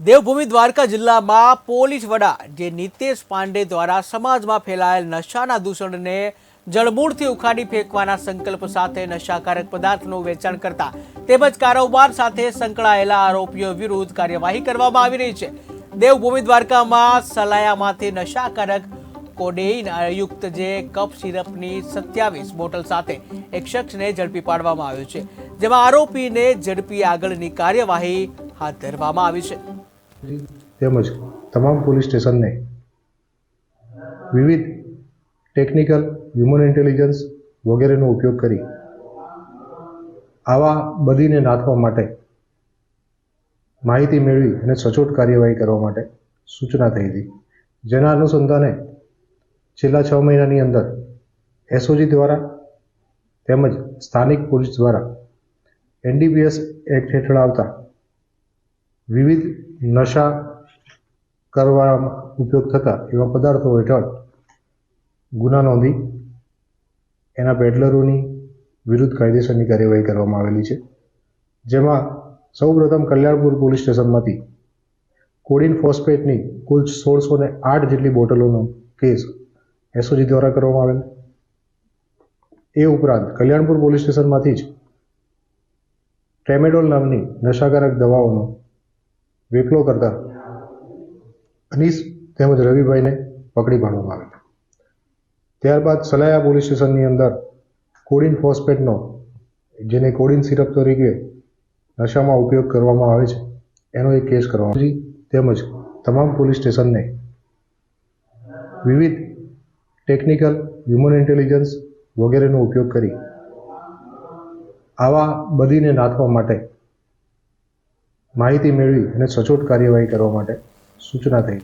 દેવભૂમિ દ્વારકા જિલ્લામાં પોલીસ વડા જે નિતેશ પાંડે દ્વારા સમાજમાં ફેલાયેલ નશાના દૂષણને જળમૂળથી ઉખાડી ફેંકવાના સંકલ્પ સાથે નશાકારક પદાર્થનું વેચાણ કરતા તેમજ કારોબાર સાથે સંકળાયેલા આરોપીઓ વિરુદ્ધ કાર્યવાહી કરવામાં આવી રહી છે. દેવભૂમિ દ્વારકામાં સલાયામાંથી નશાકારક કોડેઇન યુક્ત જે કપ સિરપની સત્યાવીસ બોટલ સાથે એક શખ્સને ઝડપી પાડવામાં આવ્યો છે, જેમાં આરોપીને ઝડપી આગળની કાર્યવાહી હાથ ધરવામાં આવી છે. તેમજ તમામ પોલીસ સ્ટેશનને વિવિધ ટેકનિકલ, હ્યુમન ઇન્ટેલિજન્સ વગેરેનો ઉપયોગ કરી આવા બધીને નાથવા માટે માહિતી મેળવી અને સચોટ કાર્યવાહી કરવા માટે સૂચના થઈ હતી. જેના અનુસંધાને છેલ્લા છ મહિનાની અંદર એસઓજી દ્વારા તેમજ સ્થાનિક પોલીસ દ્વારા એનડીપીએસ એક્ટ હેઠળ આવતા વિવિધ નશા કરવામાં ઉપયોગ થતા એવા પદાર્થો હેઠળ ગુના નોંધી એના પેડલરોની વિરુદ્ધ કાયદેસરની કાર્યવાહી કરવામાં આવેલી છે. જેમાં સૌપ્રથમ કલ્યાણપુર પોલીસ સ્ટેશનમાંથી કોડિન ફોસ્ફેટની કુલ સોળસો ને આઠ જેટલી બોટલોનો કેસ એસઓજી દ્વારા કરવામાં આવેલ. એ ઉપરાંત કલ્યાણપુર પોલીસ સ્ટેશનમાંથી જ ટ્રેમેડોલ નામની નશાકારક દવાઓનો વેપલો કરતા અનીસ તેમજ રવિભાઈને પકડી પાડવામાં આવ્યા ત્યારબાદ સલાયા પોલીસ સ્ટેશનની અંદર કોડિન ફોસ્ફેટનો, જેને કોડિન સિરપ તરીકે નશામાં ઉપયોગ કરવામાં આવે છે, એનો એક કેસ કરવામાં. તેમજ તમામ પોલીસ સ્ટેશનને વિવિધ ટેકનિકલ, હ્યુમન ઇન્ટેલિજન્સ વગેરેનો ઉપયોગ કરી આવા બદીને નાથવા માટે માહિતી મેળવી અને સચોટ કાર્યવાહી કરવા માટે સૂચના થઈ.